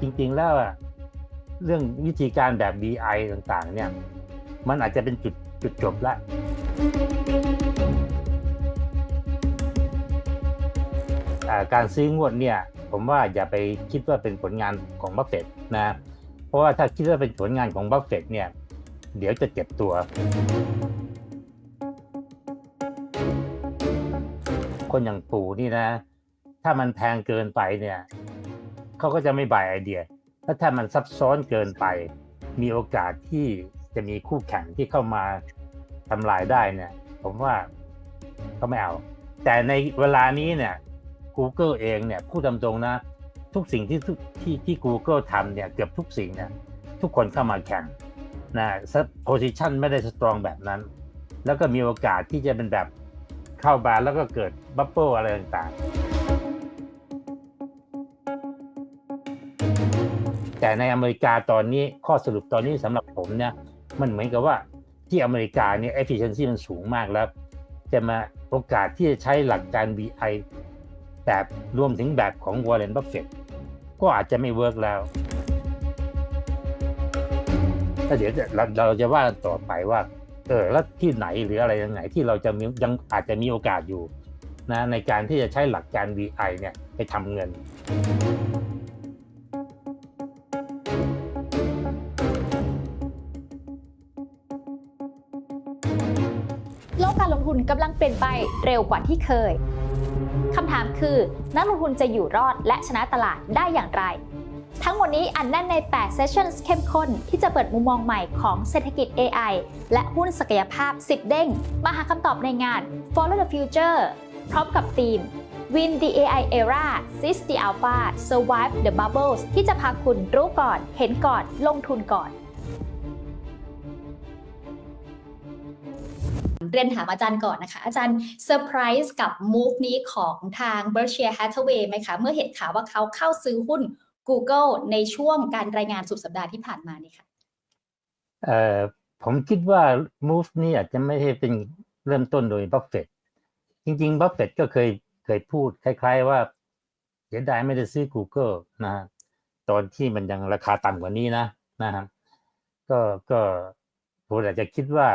จริง ๆ แล้วอะเรื่องวิธีการแบบ BI ต่างๆ เนี่ย มันอาจจะเป็นจุดจุดจบละการซื้องวดเนี่ย ผมว่าอย่าไปคิดว่าเป็นผลงานของบัฟเฟตนะ เพราะว่าถ้าคิดว่าเป็นผลงานของบัฟเฟตเนี่ย เดี๋ยวจะเจ็บตัว คนอย่างปู่นี่นะ ถ้ามันแพงเกินไปเนี่ย เขาก็จะไม่บายไอเดียถ้าถ้ามันซับซ้อนเกินไป มีโอกาสที่จะมีคู่แข่งที่เข้ามาทำลายได้เนี่ย ผมว่าก็ไม่เอา แต่ในเวลานี้เนี่ย Google เองเนี่ยพูดตามตรงนะ ทุกสิ่งที่ท,ที่ที่ Google ทำเนี่ยเกือบทุกสิ่งเนี่ยทุกคนเข้ามาแข่งนะโพ i ิชันไม่ได้สตรองแบบนั้น แล้วก็มีโอกาสที่จะเป็นแบบเข้าบาร์แล้วก็เกิดบับเบิลอะไรต่างๆ แต่ในอเมริกาตอนนี้ข้อสรุปตอนนี้สำหรับผมเนี่ยมันเหมือนกับว่าที่อเมริกาเนี่ย efficiency มันสูงมากแล้ว จะมาโอกาสที่จะใช้หลักการ BI แบบรวมถึงแบบของ Warren Buffett ก็อาจจะไม่เวิร์กแล้วแล้วเดี๋ยวเราเราจะว่าต่อไปว่า เออแล้วที่ไหนหรืออะไรยังไงที่เราจะมียังอาจจะมีโอกาสอยู่นะในการที่จะใช้หลักการ VI เนี่ยไปทำเงิน กำลังเปลี่ยนไปเร็วกว่าที่เคยคำถามคือ นักลงทุนจะอยู่รอดและชนะตลาดได้อย่างไร ทั้งหมดนี้อันแน่นใน 8 Sessions เข้มข้น ที่จะเปิดมุมมองใหม่ของเศรษฐกิจ AI และหุ้นศักยภาพ 10 เด้ง มาหาคำตอบในงาน Follow the Future พร้อมกับธีม Win the AI Era Seize the Alpha Survive the Bubbles ที่จะพาคุณรู้ก่อน เห็นก่อน ลงทุนก่อน เรียนถามอาจารย์ก่อนนะคะ อาจารย์เซอร์ไพรส์กับ move นี้ของทาง Berkshire Hathaway ไหมคะ เมื่อเห็นข่าวว่าเขาเข้าซื้อหุ้น Google ในช่วงการรายงานสุดสัปดาห์ที่ผ่านมานี่ค่ะเอ่อผมคิดว่า move นี้อาจจะไม่ใช่เป็นเริ่มต้นโดยบัฟเฟตจริงๆบัฟเฟตก็เคยเคยพูดคล้าย ๆ ว่าเสียดายไม่ได้ซื้อ Google นะฮะตอนที่มันยังราคาต่ำกว่านี้นะนะครับก็ก็ผมอาจจะคิดว่า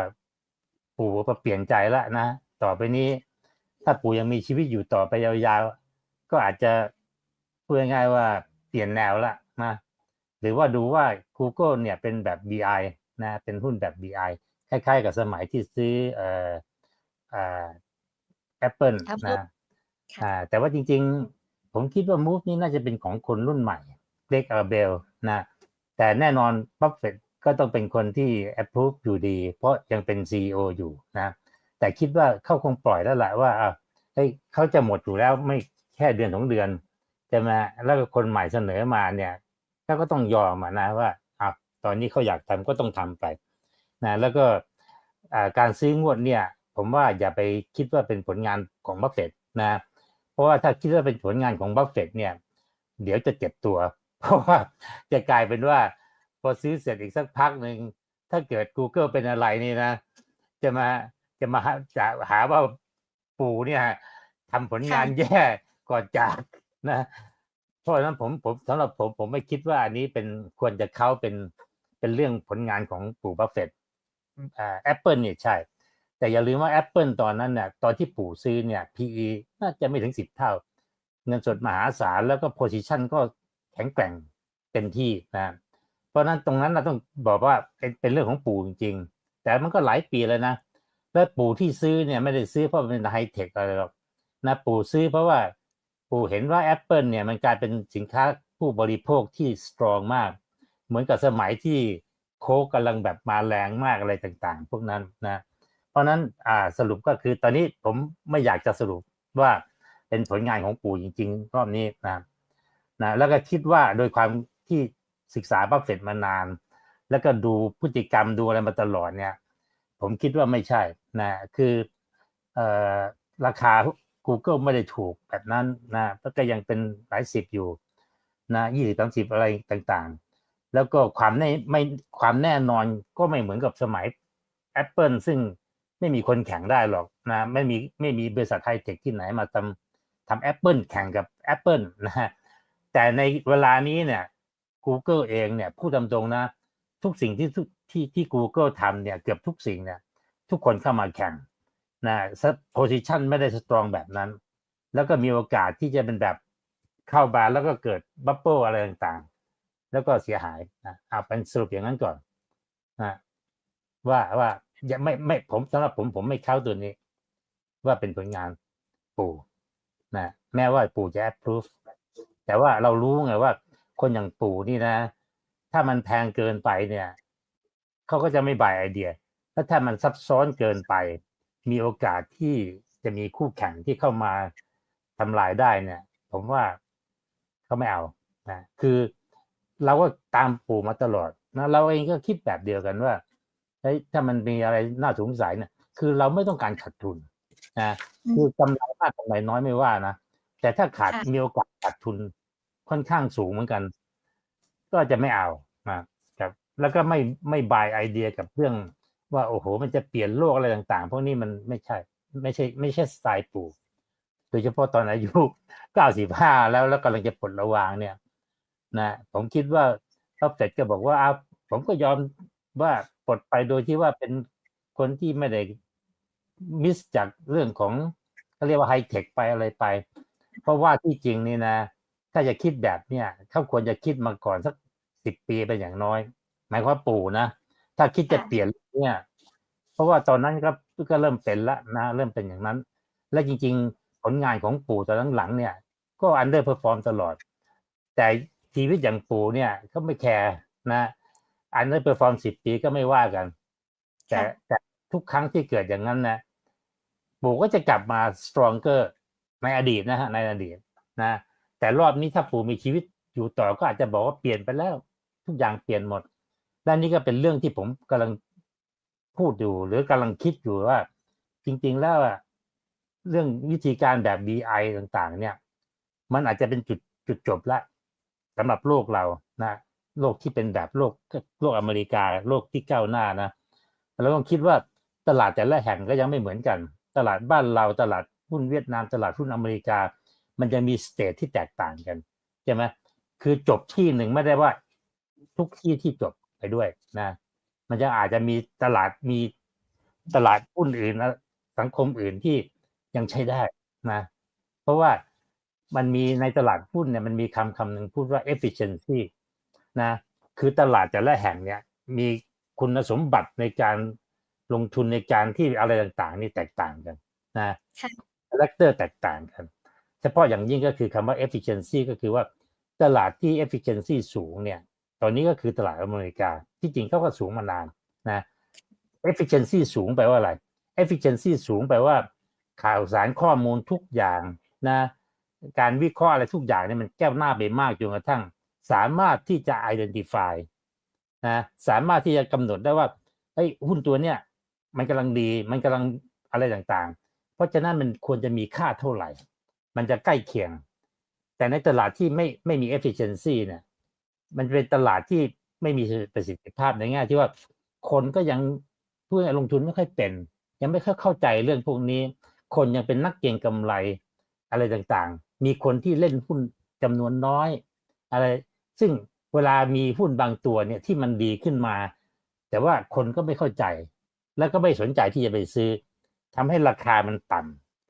ปู่ก็เปลี่ยนใจแล้วนะต่อไปนี้ ถ้าปู่ยังมีชีวิตอยู่ต่อไปยาวๆก็อาจจะพูดง่ายๆว่าเปลี่ยนแนวละนะหรือว่าดูว่า Google เนี่ยเป็นแบบ BI นะเป็นหุ้นแบบ BI คล้ายๆ กับสมัยที่ซื้อเอ่ออ่า Apple Apple นะค่ะอ่าแต่ว่าจริงๆ ผมคิดว่า Move นี้น่าจะเป็นของคนรุ่นใหม่เล็กอาเบลนะแต่แน่นอน Buffett ก็ต้องเป็นคนที่ approve อยู่ดี เพราะยังเป็น CEO อยู่นะแต่คิดว่าเขาคงปล่อยแล้วแหละว่าเฮ้ยเขาจะหมดอยู่แล้วไม่แค่เดือนสองเดือนจะมาแล้วคนใหม่เสนอมาเนี่ยเขาก็ต้องยอมนะว่าอะตอนนี้เขาอยากทำก็ต้องทำไปนะแล้วก็การซื้องวดเนี่ย ผมว่าอย่าไปคิดว่าเป็นผลงานของบัฟเฟตนะเพราะว่าถ้าคิดว่าเป็นผลงานของบัฟเฟตเนี่ย เดี๋ยวจะเจ็บตัว เพราะว่าจะกลายเป็นว่า พอซื้อเสร็จอีกสักพักหนึ่งถ้าเกิด Google เป็นอะไรนี่นะ จะมาจะมาหาจะหาว่าปู่เนี่ยทำผลงานแย่ก่อนจากนะ เพราะฉะนั้นผมผมสำหรับผมผมไม่คิดว่าอันนี้เป็นควรจะเข้าเป็นเป็นเรื่องผลงานของปู่บัฟเฟตอ่าแอปเปิลเนี่ยใช่ แต่อย่าลืมว่า Apple ตอนนั้นเนี่ยตอนที่ปู่ซื้อเนี่ย PE น่าจะไม่ถึงสิบเท่า เงินสดมหาศาลแล้วก็ position ก็แข็งแกร่งเต็มที่นะเพ ราะนั้นตรงนั้นเราต้องบอกว่าเป็นเป็นเรื่องของปู่จริงๆ แต่มันก็หลายปีแล้วนะ แล้วปู่ที่ซื้อเนี่ยไม่ได้ซื้อเพราะเป็นไฮเทคอะไรหรอกนะปู่ซื้อเพราะว่าปู่เห็นว่า Apple เนี่ยมันกลายเป็นสินค้าผู้บริโภคที่สตรองมาก เหมือนกับสมัยที่โค้กกำลังแบบมาแรงมากอะไรต่างๆ พวกนั้นนะ เพราะฉะนั้นอ่าสรุปก็คือตอนนี้ผมไม่อยากจะสรุปว่าเป็นผลงานของปู่จริงๆ รอบนี้นะนะแล้วก็คิดว่าโดยความที่ ศึกษาบัฟเฟตมานาน แล้วก็ดูพฤติกรรมดูอะไรมาตลอดเนี่ย ผมคิดว่าไม่ใช่นะคือออราคา Google ไม่ได้ถูกแบบนั้นนะก็ยังเป็นหลายสิบอยู่นะยี่สิบสามสิบอะไรต่างๆ แล้วก็ความแน่ไม่ความแน่นอนก็ไม่เหมือนกับสมัย Apple ซึ่งไม่มีคนแข่งได้หรอกนะไม่มีไม่มีบริษัทไฮเทคที่ไหนมาทำทำ Apple แข่งกับ Apple นะฮะแต่ในเวลานี้เนี่ย Google เองเนี่ยพูดตามตรงนะ ทุกสิ่งที่ที่ที่ Google ทำเนี่ยเกือบทุกสิ่งเนี่ยทุกคนเข้ามาแข่งนะโพซิชันไม่ได้สตรองแบบนั้น แล้วก็มีโอกาสที่จะเป็นแบบเข้าบาร์แล้วก็เกิดบับเบิลอะไรต่างๆ แล้วก็เสียหายนะเอาเป็นสรุปอย่างนั้นก่อนนะว่าว่ายังไม่ไม่ผมสำหรับผมผมไม่เข้าตัวนี้ ว่าเป็นผลงานปู่นะแม้ว่าปู่จะ approve แต่ว่าเรารู้ไงว่า คนอย่างปู่นี่นะ ถ้ามันแพงเกินไปเนี่ยเขาก็จะไม่บายไอเดียแล้วถ้ามันซับซ้อนเกินไป มีโอกาสที่จะมีคู่แข่งที่เข้ามาทำลายได้เนี่ย ผมว่าเขาไม่เอานะคือเราก็ตามปู่มาตลอดนะเราเองก็คิดแบบเดียวกันว่าเฮ้ยถ้ามันมีอะไรน่าสงสัยเนี่ยคือเราไม่ต้องการขาดทุนนะอืมคือกำไรมากกำไรน้อยไม่ว่านะแต่ถ้าขาดค่ะมีโอกาสขาดทุน ค่อนข้างสูงเหมือนกัน ก็จะไม่เอานะครับ แล้วก็ไม่ไม่บายไอเดียกับเรื่องว่าโอ้โห มันจะเปลี่ยนโลกอะไรต่างๆพวกนี้มันไม่ใช่ ไม่ใช่ ไม่ใช่สไตล์ปู่โดยเฉพาะตอนอายุเก้าสิบห้าแล้วแล้วกำลังจะปลดระวางเนี่ย นะผมคิดว่าท็อปเสร็จก็บอกว่าอ้าวผมก็ยอมว่าปลดไปโดยที่ว่าเป็นคนที่ไม่ได้มิสจากเรื่องของเขาเรียกว่าไฮเทคไปอะไรไป เพราะว่าที่จริงนี่นะ ถ้าจะคิดแบบเนี่ยเขาควรจะคิดมาก่อนสักสิบปีเป็นอย่างน้อย หมายความว่าปู่นะถ้าคิดจะค่ะเปลี่ยนเนี่ย เพราะว่าตอนนั้นก็ก็เริ่มเป็นละนะ เริ่มเป็นอย่างนั้น และจริง ๆ ผลงานของปู่ตอนหลังๆเนี่ย ก็อันเดอร์เพอร์ฟอร์มตลอด แต่ชีวิตอย่างปู่เนี่ยก็ไม่แคร์นะอันเดอร์เพอร์ฟอร์มสิบปีก็ไม่ว่ากัน แต่แต่ทุกครั้งที่เกิดอย่างนั้นนะปู่ก็จะกลับมา stronger ในอดีตนะฮะในอดีตนะ แต่รอบนี้ถ้าปู่มีชีวิตอยู่ต่อก็อาจจะบอกว่าเปลี่ยนไปแล้ว ทุกอย่างเปลี่ยนหมดและนี่ก็เป็นเรื่องที่ผมกำลังพูดอยู่ หรือกำลังคิดอยู่ว่า จริง ๆ แล้วอะเรื่องวิธีการแบบ BI ต่างๆ เนี่ย มันอาจจะเป็นจุดจุดจบละสำหรับโลกเรานะโลกที่เป็นแบบโลกโลกอเมริกา โลกที่ก้าวหน้านะเราต้องคิดว่าตลาดแต่ละแห่งก็ยังไม่เหมือนกัน ตลาดบ้านเราตลาดหุ้นเวียดนามตลาดหุ้นอเมริกา มันจะมีสเตทที่แตกต่างกันใช่ไหมคือจบที่หนึ่งไม่ได้ว่า ทุกที่ที่จบไปด้วยนะ มันจะอาจจะมีตลาดมีตลาดหุ้นอื่นนะสังคมอื่นที่ยังใช้ได้นะ เพราะว่ามันมีในตลาดหุ้นเนี่ยมันมีคำคำหนึ่งพูดว่า efficiency นะ คือตลาดแต่ละแห่งเนี่ย มีคุณสมบัติในการลงทุนในการที่อะไรต่างๆ นี่แตกต่างกันนะค่ะคาแรคเตอร์แตกต่างกันเฉพาะอย่างยิ่งก็คือคำว่า efficiency ก็คือว่าตลาดที่ efficiency สูงเนี่ย ตอนนี้ก็คือตลาดอเมริกา ที่จริงเขาก็สูงมานานนะ efficiency สูงแปลว่าอะไร efficiency สูงแปลว่า ข่าวสารข้อมูลทุกอย่างนะ การวิเคราะห์อะไรทุกอย่างเนี่ยมันแก้วหน้าไปมากจนกระทั่ง สามารถที่จะ identify นะสามารถที่จะกำหนดได้ว่าเฮ้ยหุ้นตัวเนี้ยมันกำลังดีมันกำลังอะไรต่างๆ เพราะฉะนั้นมันควรจะมีค่าเท่าไหร่ มันจะใกล้เคียง แต่ในตลาดที่ไม่ไม่มี efficiency เนี่ยมันเป็นตลาดที่ไม่มีประสิทธิภาพในแง่ที่ว่าคนก็ยังผู้ลงทุนไม่ค่อยเป็น ยังไม่ค่อยเข้าใจเรื่องพวกนี้ คนยังเป็นนักเก็งกำไรอะไรต่างๆ มีคนที่เล่นหุ้นจำนวนน้อย อะไร ซึ่งเวลามีหุ้นบางตัวเนี่ยที่มันดีขึ้นมา แต่ว่าคนก็ไม่เข้าใจ แล้วก็ไม่สนใจที่จะไปซื้อทำให้ราคามันต่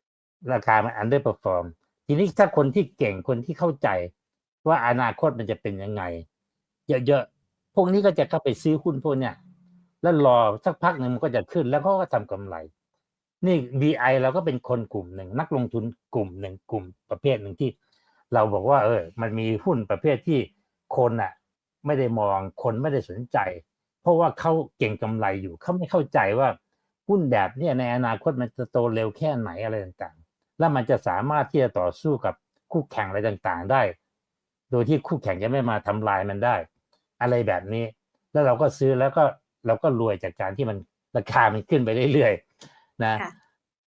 ำราคามัน underperform ทีนี้ถ้าคนที่เก่งคนที่เข้าใจ ว่าอนาคตมันจะเป็นยังไง เยอะๆพวกนี้ก็จะเข้าไปซื้อหุ้นพวกเนี้ยแล้วรอสักพักหนึ่งมันก็จะขึ้น แล้วเขาก็ทำกำไร นี่ BI เราก็เป็นคนกลุ่มหนึ่ง นักลงทุนกลุ่มหนึ่งกลุ่มประเภทหนึ่งที่ เราบอกว่า เออ มันมีหุ้นประเภทที่คนอะ ไม่ได้มองคนไม่ได้สนใจ เพราะว่าเขาเก่งกำไรอยู่เขาไม่เข้าใจว่าหุ้นแบบเนี้ยในอนาคตมันจะโตเร็วแค่ไหนอะไรต่าง แล้วมันจะสามารถที่จะต่อสู้กับคู่แข่งอะไรต่างๆได้ โดยที่คู่แข่งจะไม่มาทำลายมันได้ อะไรแบบนี้ แล้วเราก็ซื้อแล้วก็เราก็รวยจากการที่มันราคามันขึ้นไปเรื่อยๆนะค่ะ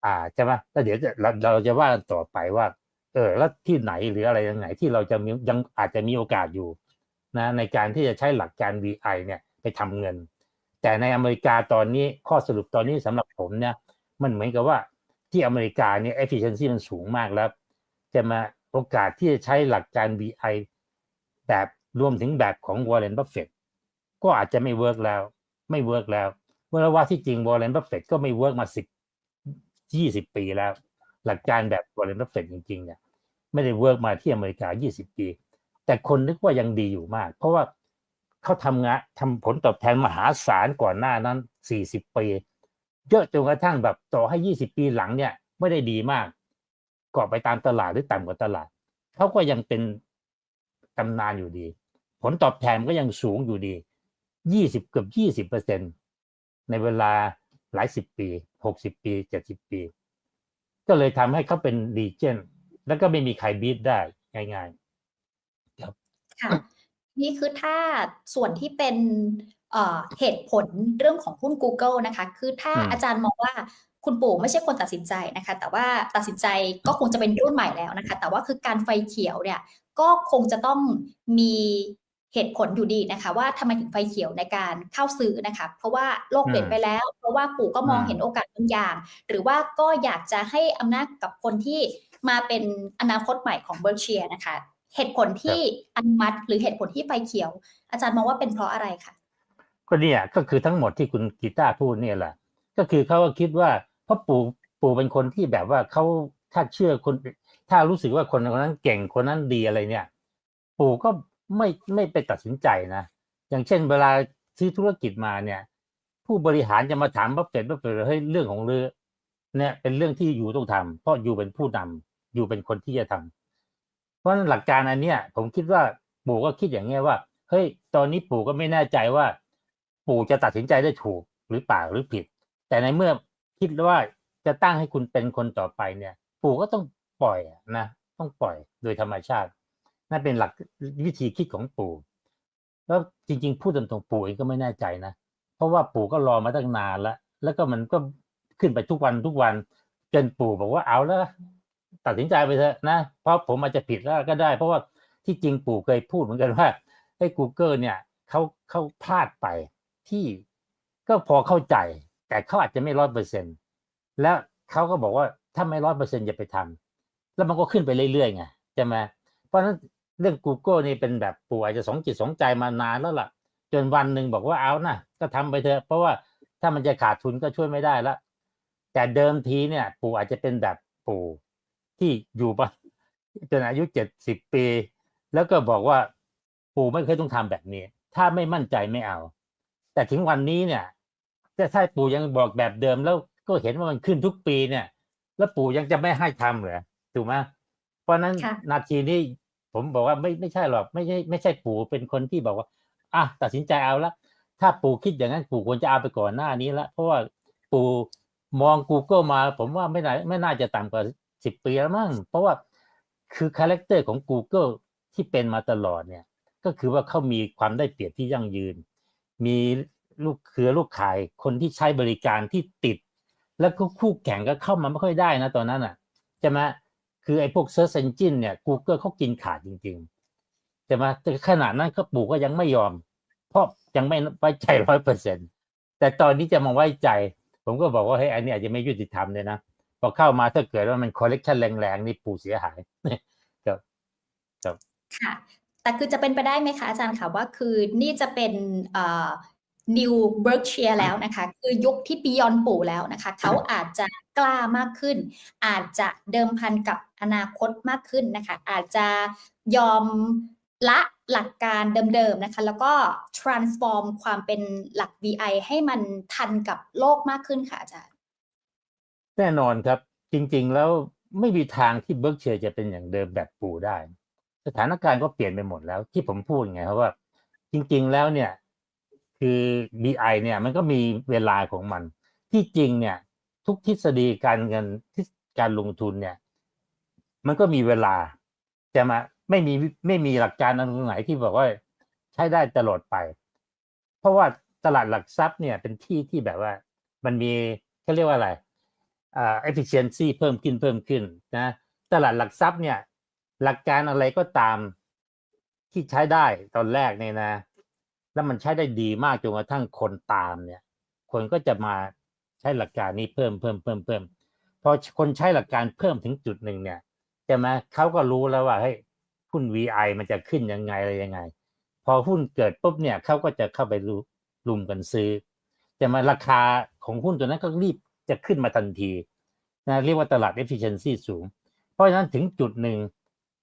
อ่าใช่ไหมแล้วเดี๋ยวจะเราเราจะว่ากันต่อไปว่า เออ แล้วที่ไหนหรืออะไรยังไงที่เราจะมียังอาจจะมีโอกาสอยู่นะในการที่จะใช้หลักการ VI เนี่ยไปทำเงิน แต่ในอเมริกาตอนนี้ข้อสรุปตอนนี้สำหรับผมเนี่ย มันเหมือนกับว่า ที่อเมริกาเนี่ย efficiency มันสูงมากแล้ว จะมาโอกาสที่จะใช้หลักการ VI แบบรวมถึงแบบของวอร์เรนบัฟเฟตก็อาจจะไม่เวิร์กแล้ว ไม่เวิร์กแล้วเมื่อว่าที่จริงวอร์เรนบัฟเฟตก็ไม่เวิร์กมาสิบยี่สิบปีแล้ว หลักการแบบวอร์เรนบัฟเฟตจริงๆเนี่ยไม่ได้เวิร์กมาที่อเมริกา20ปี แต่คนนึกว่ายังดีอยู่มาก เพราะว่าเขาทำงานทำผลตอบแทนมหาศาลก่อนหน้านั้น40ปี เยอะจนกระทั่งแบบต่อให้ 20 ปีหลังเนี่ย ไม่ได้ดีมากเกาะไปตามตลาดหรือต่ำกว่าตลาดเขาก็ยังเป็นตำนานอยู่ดี ผลตอบแทนก็ยังสูงอยู่ดี 20 เกือบ 20เปอร์เซ็นในเวลาหลายสิบปี 60 ปี 70 ปี ก็เลยทำให้เขาเป็นดีเจนแล้วก็ไม่มีใครบีทได้ง่ายค่ะนี่คือถ้าส่วนที่เป็น เอ่อเหตุผลเรื่องของหุ้น Google นะคะ คือถ้าอืมอาจารย์มองว่าคุณปู่ไม่ใช่คนตัดสินใจนะคะ แต่ว่าตัดสินใจก็คงจะเป็นรุ่นใหม่แล้วนะคะ แต่ว่าคือการไฟเขียวเนี่ยก็คงจะต้องมีเหตุผลอยู่ดีนะคะ ว่าทำไมถึงไฟเขียวในการเข้าซื้อนะคะ เพราะว่าโลกเปลี่ยนไปแล้ว เพราะว่าปู่ก็มองอืมเห็นโอกาสบางอย่าง หรือว่าก็อยากจะให้อำนาจกับคนที่มาเป็นอนาคตใหม่ของเบอร์เชียนะคะ เหตุผลที่อนุมัติหรือเหตุผลที่ไฟเขียว อาจารย์มองว่าเป็นเพราะอะไรคะๆ ก็เนี่ยก็คือทั้งหมดที่คุณกีตาร์พูดเนี่ยแหละ ก็คือเขาก็คิดว่าเพราะปู่ปู่เป็นคนที่แบบว่าเขาถ้าเชื่อคน ถ้ารู้สึกว่าคนคนนั้นเก่งคนนั้นดีอะไรเนี่ย ปู่ก็ไม่ไม่ไปตัดสินใจนะ อย่างเช่นเวลาซื้อธุรกิจมาเนี่ย ผู้บริหารจะมาถามบัฟเฟตต์บัฟเฟตต์เฮ้ยเรื่องของเรือเนี่ยเป็นเรื่องที่อยู่ต้องทำเพราะอยู่เป็นผู้นำอยู่เป็นคนที่จะทำเพราะฉะนั้นหลักการอันเนี้ยผมคิดว่าปู่ก็คิดอย่างเงี้ยว่าเฮ้ยตอนนี้ปู่ก็ไม่แน่ใจว่า ปู่จะตัดสินใจได้ถูกหรือเปล่าหรือผิด แต่ในเมื่อคิดว่าจะตั้งให้คุณเป็นคนต่อไปเนี่ย ปู่ก็ต้องปล่อยนะต้องปล่อยโดยธรรมชาตินั่นเป็นหลักวิธีคิดของปู่แล้วจริง ๆ พูดตรงๆปู่เองก็ไม่แน่ใจนะเพราะว่าปู่ก็รอมาตั้งนานแล้วแล้วก็มันก็ขึ้นไปทุกวันทุกวันจนปู่บอกว่าเอาแล้วตัดสินใจไปเถอะนะเพราะผมอาจจะผิดแล้วก็ได้ เพราะว่าที่จริงปู่เคยพูดเหมือนกันว่าไอ้ Google เนี่ยเขาเขาพลาดไป ที่ก็พอเข้าใจ แต่เขาอาจจะไม่ร้อยเปอร์เซ็นแล้วเขาก็บอกว่าถ้าไม่ร้อยเปอร์เซ็นอย่าไปทำแล้วมันก็ขึ้นไปเรื่อยๆไงใช่ไหมเพราะฉะนั้นเรื่อง Google นี่เป็นแบบปู่อาจจะสองจิตสองใจมานานแล้วล่ะ จนวันหนึ่งบอกว่าเอานะก็ทำไปเถอะ เพราะว่าถ้ามันจะขาดทุนก็ช่วยไม่ได้ละ แต่เดิมทีเนี่ย ปู่อาจจะเป็นแบบปู่ที่อยู่มาจนอายุเจ็ดสิบปี แล้วก็บอกว่า ปู่ไม่เคยต้องทำแบบนี้ ถ้าไม่มั่นใจไม่เอา แต่ถึงวันนี้เนี่ยถ้าถ้าปู่ยังบอกแบบเดิมแล้วก็เห็นว่ามันขึ้นทุกปีเนี่ย แล้วปู่ยังจะไม่ให้ทำเหรอถูกไหมเพราะฉะนั้นค่ะนาทีนี้ผมบอกว่าไม่ไม่ใช่หรอกไม่ใช่ไม่ใช่ปู่เป็นคนที่บอกว่าอะตัดสินใจเอาละถ้าปู่คิดอย่างนั้นปู่ควรจะเอาไปก่อนหน้านี้ละเพราะว่าปู่มอง Google มา ผมว่าไม่น่าไม่น่าจะต่ำกว่าสิบปีแล้วมั้งเพราะว่าคือคาแรคเตอร์ของ Google ที่เป็นมาตลอดเนี่ย ก็คือว่าเขามีความได้เปรียบที่ยั่งยืน มีลูกเครือลูกขายคนที่ใช้บริการที่ติด แล้วก็คู่แข่งก็เข้ามาไม่ค่อยได้นะตอนนั้นอะใช่ไหมคือไอ้พวก Search Engine เนี่ย Google เขากินขาดจริงๆใช่ไหมแต่ขนาดนั้นเขาปู่ก็ยังไม่ยอม เพราะยังไม่ไว้ใจร้อยเปอร์เซ็นแต่ตอนนี้จะมาไว้ใจ ผมก็บอกว่าเฮ้ยอันนี้อาจจะไม่ยุติธรรมเลยนะพอเข้ามาถ้าเกิดว่ามันคอลเลกชันแรงๆนี่ปู่เสียหายครับค่ะ แต่คือจะเป็นไปได้ไหมคะอาจารย์คะว่าคือนี่จะเป็นเอ่อ New Berkshire แล้วนะคะ คือยุคที่ปียอนปู่แล้วนะคะ เขาอาจจะกล้ามากขึ้น อาจจะเดิมพันกับอนาคตมากขึ้นนะคะ อาจจะยอมละหลักการเดิมๆนะคะ แล้วก็ transform ความเป็นหลัก VI ให้มันทันกับโลกมากขึ้นค่ะอาจารย์ แน่นอนครับ จริงๆแล้วไม่มีทางที่เบิร์กเชียจะเป็นอย่างเดิมแบบปู่ได้ สถานการณ์ก็เปลี่ยนไปหมดแล้ว ที่ผมพูดไงครับว่า จริง ๆ แล้วเนี่ย คือ BI เนี่ยมันก็มีเวลาของมัน ที่จริงเนี่ย ทุกทฤษฎีการเงินการลงทุนเนี่ย มันก็มีเวลาจะมาไม่มีไม่มีหลักการอันไหนที่บอกว่าใช้ได้ตลอดไป เพราะว่าตลาดหลักทรัพย์เนี่ยเป็นที่ที่แบบว่า มันมีเขาเรียกว่าอะไรอ่า efficiency เพิ่มขึ้นเพิ่มขึ้นนะ ตลาดหลักทรัพย์เนี่ย หลักการอะไรก็ตามที่ใช้ได้ตอนแรกเนี่ยนะ แล้วมันใช้ได้ดีมากจนกระทั่งคนตามเนี่ย คนก็จะมาใช้หลักการนี้เพิ่มเพิ่มเพิ่มเพิ่มพอคนใช้หลักการเพิ่มถึงจุดหนึ่งเนี่ยใช่ไหมเขาก็รู้แล้วว่าเฮ้ยหุ้น VI มันจะขึ้นยังไงอะไรยังไง พอหุ้นเกิดปุ๊บเนี่ยเขาก็จะเข้าไปรุลุมกันซื้อจะมาราคาของหุ้นตัวนั้นก็รีบจะขึ้นมาทันทีนะเรียกว่าตลาด efficiency สูง เพราะฉะนั้นถึงจุดหนึ่ง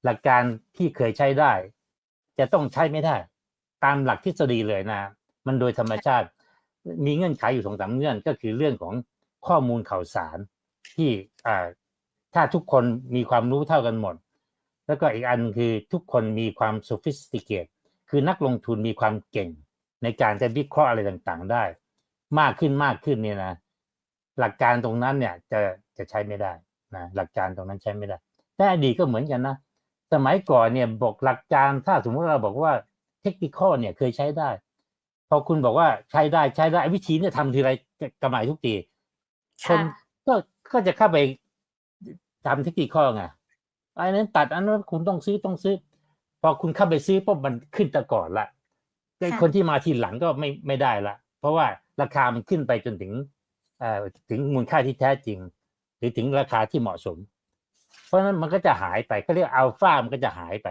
หลักการที่เคยใช้ได้ จะต้องใช้ไม่ได้ ตามหลักทฤษฎีเลยนะ มันโดยธรรมชาติ มีเงื่อนไขอยู่สองสามเงื่อนก็คือเรื่องของข้อมูลข่าวสาร ที่ถ้าทุกคนมีความรู้เท่ากันหมด แล้วก็อีกอันคือทุกคนมีความ sophisticate คือนักลงทุนมีความเก่ง ในการจะวิเคราะห์อะไรต่างๆ ได้ มากขึ้นมากขึ้นเนี่ยนะ หลักการตรงนั้นเนี่ยจะจะใช้ไม่ได้นะหลักการตรงนั้นใช้ไม่ได้แต่อดีตก็เหมือนกันนะ สมัยก่อนเนี่ยบอกหลักการถ้าสมมติเราบอกว่าเทคนิคเนี่ยเคยใช้ได้ พอคุณบอกว่าใช้ได้ใช้ได้วิธีเนี่ยทำทีไรกำไรทุกทีคนค่ะก็ก็จะเข้าไปทำเทคนิคไงอันนั้นตัดอันนั้นคุณต้องซื้อต้องซื้อ พอคุณเข้าไปซื้อปุ๊บมันขึ้นแต่ก่อนละไอ้ค่ะคนที่มาทีหลังก็ไม่ไม่ได้ละ เพราะว่าราคามันขึ้นไปจนถึงเอ่อถึงมูลค่าที่แท้จริง หรือถึงราคาที่เหมาะสม เพราะฉะนั้นมันก็จะหายไปก็เรียกอัลฟามันก็จะหายไป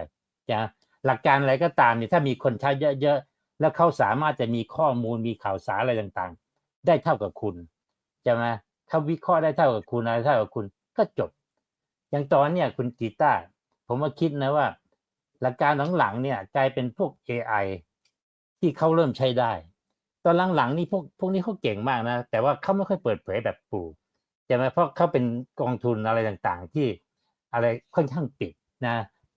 นะหลักการอะไรก็ตามเนี่ยถ้ามีคนใช้เยอะๆแล้วเขาสามารถจะมีข้อมูลมีข่าวสารอะไรต่างๆ ได้เท่ากับคุณใช่ไหมเขาวิเคราะห์ได้เท่ากับคุณอะไรเท่ากับคุณก็จบ อย่างตอนเนี่ยคุณกีตาร์ผมว่าคิดนะว่า หลักการหลังๆเนี่ยกลายเป็นพวก AI ที่เขาเริ่มใช้ได้ ตอนหลังๆนี่พวกพวกนี้เขาเก่งมากนะ แต่ว่าเขาไม่ค่อยเปิดเผยแบบปู่ใช่ไหมเพราะเขาเป็นกองทุนอะไรต่างๆ ที่ อะไรค่อนข้างปิดนะ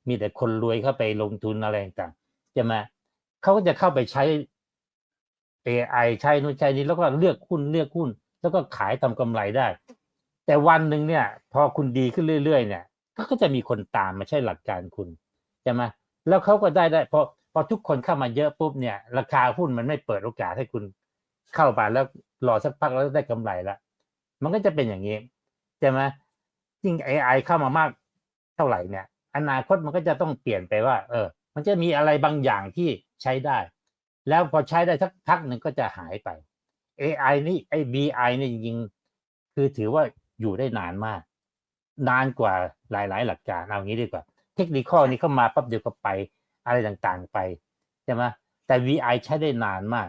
มีแต่คนรวยเข้าไปลงทุนอะไรต่างๆใช่ไหมเขาก็จะเข้าไปใช้ AI ใช้นู่นใช้นี้แล้วก็เลือกหุ้นเลือกหุ้น แล้วก็ขายทำกำไรได้ แต่วันหนึ่งเนี่ย พอคุณดีขึ้นเรื่อย ๆ เนี่ยก็จะมีคนตามมาใช่หลักการคุณใช่ไหมแล้วเขาก็ได้ได้พอพอทุกคนเข้ามาเยอะปุ๊บเนี่ย ราคาหุ้นมันไม่เปิดโอกาสให้คุณเข้าไปแล้วรอสักพักแล้วได้กำไรล้วมันก็จะเป็นอย่างนี้ใช่ไหมยิ่ง AI เข้ามามาก เท่าไหร่เนี่ย อนาคตมันก็จะต้องเปลี่ยนไปว่า เออ มันจะมีอะไรบางอย่างที่ใช้ได้ แล้วพอใช้ได้สักพักหนึ่งก็จะหายไป AI นี่ไอ้ BI นี่จริงๆคือถือว่าอยู่ได้นานมาก นานกว่าหลาย ๆ หลักการเอางี้ดีกว่า เทคนิคนี้เข้ามาปั๊บเดียวก็ไป อะไรต่างๆไปใช่ไหมแต่ VI ใช้ได้นานมาก